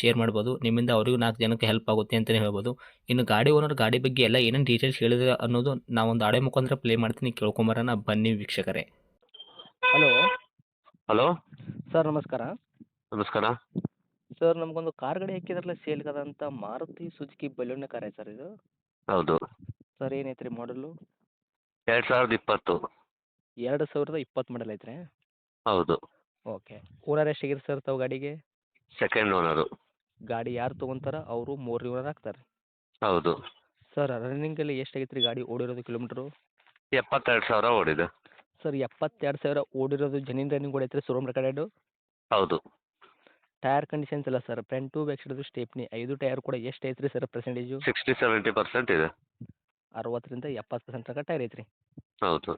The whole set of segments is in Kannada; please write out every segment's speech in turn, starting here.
ಶೇರ್ ಮಾಡ್ಬೋದು. ನಿಮ್ಮಿಂದ ಅವರಿಗೂ ನಾಲ್ಕು ಜನಕ್ಕೆ ಹೆಲ್ಪ್ ಆಗುತ್ತೆ ಅಂತಲೇ ಹೇಳ್ಬೋದು. ಇನ್ನು ಗಾಡಿ ಓನರ್ ಗಾಡಿ ಬಗ್ಗೆ ಎಲ್ಲ ಏನೇನು ಡೀಟೇಲ್ಸ್ ಹೇಳಿದ್ರೆ ಅನ್ನೋದು ನಾವೊಂದು ಆಡೆ ಮುಖಾಂತರ ಪ್ಲೇ ಮಾಡ್ತೀನಿ. ಕೇಳ್ಕೊಂಬರೋಣ. ಬನ್ನಿ ವೀಕ್ಷಕರೇ. ಹಲೋ ಹಲೋ ಸರ್ ನಮಸ್ಕಾರ. ನಮಸ್ಕಾರ. ಸರ್ ನಮಗೊಂದು ಕಾರ್ ಗಾಡಿ ಹಾಕಿದ್ರಲ್ಲ ಸೇಲ್ಗದಂತ ಮಾರುತಿ ಸುಜುಕಿ ಬಲೂನ್ ಕಾರ್ ಐತೆ ಸರ್ ಇದು? ಹೌದು. ಸರ್ ಏನೈತೆ ರೀ ಮಾಡಲು ಎರಡು ಸಾವಿರದ ಇಪ್ಪತ್ತು. ಎರಡು ಸಾವಿರದ ಇಪ್ಪತ್ತು ಮಾಡಲ್ ಐತ್ರಿ? ಹೌದು. ಓಕೆ ಓನರ್ ಎಷ್ಟಾಗಿರಿ ಸರ್ ತಾವು ಗಾಡಿಗೆ? ಸೆಕೆಂಡ್ ಓನರು ಗಾಡಿ ಯಾರು ತೊಗೊಂತಾರ ಅವರು ಮೂರು ಓನರ್ ಆಗ್ತಾರೆ. ಹೌದು. ಸರ್ ರನ್ನಿಂಗಲ್ಲಿ ಎಷ್ಟಾಗೈತೆ ರೀ ಗಾಡಿ ಓಡಿರೋದು ಕಿಲೋಮೀಟರ್ ಎಪ್ಪತ್ತೆರಡು ಸಾವಿರ ಓಡಿದೆ. ಸರ್ ಎಪ್ಪತ್ತೆರಡು ಸಾವಿರ ಓಡಿರೋದು ಜನಿನ್ ರನ್ನಿಂಗ್ ಓಡೈತ್ರಿ ಶೋರೂಮ್ ರೆಕಾರ್ಡೆಡು ಹೌದು. ಟೈರ್ ಕಂಡೀಷನ್ಸ್ ಎಲ್ಲ sir front to back side stepney ಐದು ಟೈರ್ ಕೂಡ ಎಷ್ಟು ಐತ್ರಿ sir percentage sixty seventy percent ಇದೆ. ಅರವತ್ತರಿಂದ ಎಪ್ಪತ್ತು ಪರ್ಸೆಂಟ್ ತನಕ ಟೈರ್ ಐತ್ರಿ. ಹೌದು.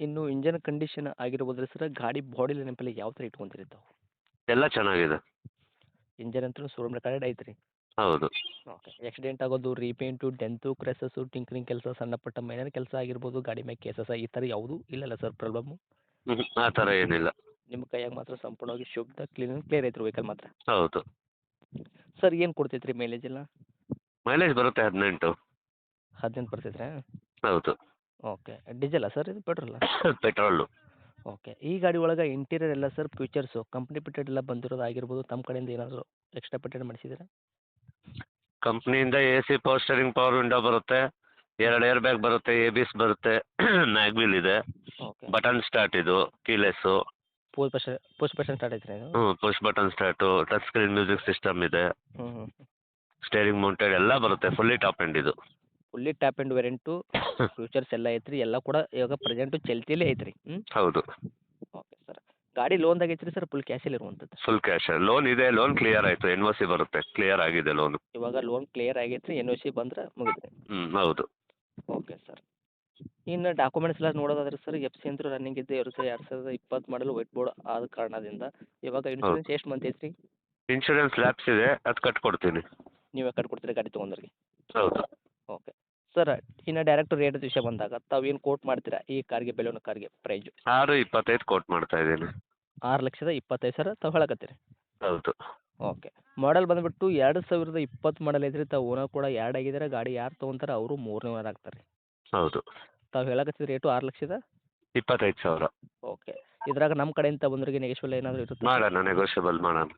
ಇನ್ನು ಇಂಜನ್ ಕಂಡೀಷನ್ ಆಗಿರ್ಬೋದ್ರಿ ಸರ್ ಗಾಡಿ ಬಾಡಿ ನೆನಪಲ್ಲಿ ಯಾವ ಥರ ಇಟ್ಕೊಂತೀರಿ ತಾವು? ಎಲ್ಲ ಚೆನ್ನಾಗಿದೆ. ಇಂಜನ್ ಅಂತೂ ಶೋರೂಮ್ ರೆಕಾರ್ಡೆಡ್ ಐತ್ರಿ. ಹೌದು. ಓಕೆ ಆಕ್ಸಿಡೆಂಟ್ ಆಗೋದು ರೀಪೇಂಟು ಡೆಂತು ಕ್ರೆಸಸ್ಸು ಟಿಂಕ್ರಿಂಗ್ ಕೆಲಸ ಸಣ್ಣ ಪಟ್ಟ ಮೈನರ್ ಕೆಲಸ ಆಗಿರ್ಬೋದು ಗಾಡಿ ಮೇಲೆ ಕೇಸಸ್ ಈ ಥರ ಯಾವುದು ಇಲ್ಲಲ್ಲ ಸರ್ ಪ್ರಾಬ್ಲಮ್ಮು ಹ್ಮ್, ಆ ಥರ ಏನಿಲ್ಲ. ನಿಮ್ಮ ಕೈಯಾಗ ಮಾತ್ರ ಸಂಪೂರ್ಣವಾಗಿ ಶುದ್ಧ ಕ್ಲೀನ್ ಕ್ಲಿಯರ್ ಐತ್ರಿ ವೆಹಿಕಲ್ ಮಾತ್ರ. ಹೌದು. ಸರ್ ಏನು ಕೊಡ್ತೈತ್ರಿ ಮೈಲೇಜ್ ಎಲ್ಲ? ಮೈಲೇಜ್ ಬರುತ್ತೆ ಹದಿನೆಂಟು. ಹದಿನೆಂಟು ಬರ್ತೈತ್ರಿ? ಹೌದು. ಓಕೆ ಡೀಸೆಲ್ಲ ಸರ್ ಇದು ಪೆಟ್ರೋಲ್ ಪೆಟ್ರೋಲು ಓಕೆ. ಈ ಗಾಡಿ ಒಳಗೆ ಇಂಟೀರಿಯರ್ ಎಲ್ಲ ಸರ್ ಫ್ಯೂಚರ್ಸು ಕಂಪ್ನಿ ಪಿಟೆಡ್ ಎಲ್ಲ ಬಂದಿರೋದು ಆಗಿರ್ಬೋದು ತಮ್ಮ ಕಡೆಯಿಂದ ಏನಾದರೂ ಎಕ್ಸ್ಟ್ರಾ ಪಿಟೆಡ್ ಮಾಡಿಸಿದ್ದೀರಾ? ಕಂಪ್ನಿಯಿಂದ A C power steering power window ಬರುತ್ತೆ ಎರಡು ಏರ್ ಬ್ಯಾಗ್ ಬರುತ್ತೆ ಎ ಬಿಸ್ ಬರುತ್ತೆ ಮ್ಯಾಗ್ವಿಲ್ ಇದೆ ಓಕೆ. ಬಟನ್ ಸ್ಟಾರ್ಟ್ ಇದು keyless push percent percent start ಐತ್ರಿ ಇದು? ಹ್ಞೂ push button start touch screen music system ಇದೆ. ಹ್ಞೂ ಹ್ಞೂ ಸ್ಟೇರಿಂಗ್ ಮೌಂಟೆಡ್ ಎಲ್ಲ ಬರುತ್ತೆ ಫುಲ್ಲಿ ಟಾಪ್ ಎಂಡ್ ಇದು. Fully top and variant features ಎಲ್ಲ ಐತ್ರಿ ಎಲ್ಲ ಕೂಡ ಇವಾಗ ಪ್ರೆಸೆಂಟು ಚಲ್ತಿಯಲ್ಲೇ ಐತ್ರಿ ಹ್ಞೂ ಹೌದು. ಓಕೆ ಸರ್ ಗಾಡಿ ಲೋನ್ದಾಗ ಐತ್ರಿ ಸರ್ ಫುಲ್ ಕ್ಯಾಶಲ್ಲಿ ಇರುವಂಥದ್ದು ಫುಲ್ ಕ್ಯಾಶ್ ಲೋನ್ ಇದೆ ಲೋನ್ ಕ್ಲಿಯರ್ ಆಯಿತು ಎನ್ ಒ ಸಿ ಬರುತ್ತೆ ಕ್ಲಿಯರ್ ಆಗಿದೆ ಲೋನ್ ಇವಾಗ ಲೋನ್ ಕ್ಲಿಯರ್ ಆಗೈತ್ರಿ ಎನ್ ಒ ಸಿ ಬಂದ್ರೆ ಮುಗಿದ್ರಿ ಹ್ಞೂ ಹೌದು. ಓಕೆ ಸರ್ ಇನ್ನು ಡಾಕ್ಯುಮೆಂಟ್ಸ್ ಎಲ್ಲ ನೋಡೋದಾದ್ರೆ ಸರ್ ಎಫ್ ಸಿ ಅಂತೂ ರನ್ನಿಂಗ್ ಇದ್ದೇ ಇರುತ್ತೆ ಎರಡು ಸಾವಿರದ ಇಪ್ಪತ್ತು ಮಾಡಲು ವೈಟ್ ಬೋರ್ಡ್ ಆದ ಕಾರಣದಿಂದ ಇವಾಗ ಇನ್ಶೂರೆನ್ಸ್ ಎಷ್ಟು ಮಂತ್ ಐತ್ರಿ? ಇನ್ಶೂರೆನ್ಸ್ ಲ್ಯಾಪ್ಸ್ ಇದೆ ಅದು ಕಟ್ಕೊಡ್ತೀನಿ. ನೀವೇ ಕಟ್ಕೊಡ್ತೀರಿ ಗಾಡಿ ತೊಗೊಂಡ್ರಿಗೆ? ಹೌದು. ಓಕೆ ಸರ್ ಇನ್ನು ಡೈರೆಕ್ಟ್ ರೇಟ್ ವಿಷಯ ಬಂದಾಗ ತಾವು ಏನು ಕೋಟ್ ಮಾಡ್ತೀರಾ? ಈ ಕಾರ್ಗೆ ಬೆಲೂನ್ ಕಾರ್ಗೆ ಪ್ರೈಜು ಆರು ಇಪ್ಪತ್ತೈದು ಕೋಟ್ ಮಾಡ್ತಾ ಇದ್ದೀನಿ. ಆರು ಲಕ್ಷದ ಇಪ್ಪತ್ತೈದು ಸಾವಿರ ತಾವು ಹೇಳಕತ್ತೀರಿ? ಹೌದು. ಓಕೆ ಮಾಡಲ್ ಬಂದ್ಬಿಟ್ಟು ಎರಡು ಸಾವಿರದ ಇಪ್ಪತ್ತು ಮಾಡಲ್ ಐತ್ರಿ ತಾವು ಓನರ್ ಕೂಡ ಎರಡು ಆಗಿದ್ದಾರೆ ಗಾಡಿ ಯಾರು ತೊಗೊಂತಾರೆ ಅವರು ಮೂರನೇ ಓನರ್ ಆಗ್ತಾರೆ. ಹೌದು. ತಾವು ಹೇಳಕತ್ತಿದ ರೇಟು ಆರು ಲಕ್ಷದ? ಇಪ್ಪತ್ತೈದು ಸಾವಿರ. ಓಕೆ ಇದ್ರಾಗ ನಮ್ಮ ಕಡೆಯಿಂದ ಬಂದ್ರಿಗೆ ನೆಗೆಶ್ವಲ್ ಏನಾದರೂ ಇರುತ್ತೆ? ಮಾಡೋಣ ನೆಗೋಷಿಯಬಲ್ ಮಾಡೋಣ.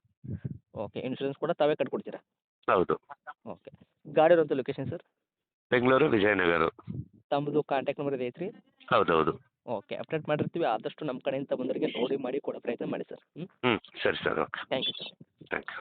ಓಕೆ ಇನ್ಶೂರೆನ್ಸ್ ಕೂಡ ತಾವೇ ಕಟ್ಕೊಡ್ತೀರಾ? ಹೌದು. ಓಕೆ ಗಾಡಿ ಇರುವಂಥ ಲೊಕೇಶನ್ ಸರ್ ಬೆಂಗಳೂರು ವಿಜಯನಗರ. ತಮ್ಮದು ಕಾಂಟ್ಯಾಕ್ಟ್ ನಂಬರ್ ಇದೆ ಐತ್ರಿ ಹೌದೌದು. ಓಕೆ ಅಪ್ಡೇಟ್ ಮಾಡಿರ್ತೀವಿ ಆದಷ್ಟು ನಮ್ಮ ಕಡೆಯಿಂದ ಬಂದವರಿಗೆ ನೋಡಿ ಮಾಡಿ ಕೊಡೋ ಪ್ರಯತ್ನ ಮಾಡಿ ಸರ್. ಹ್ಞೂ ಹ್ಞೂ ಸರಿ sir okay. Thank you sir thank you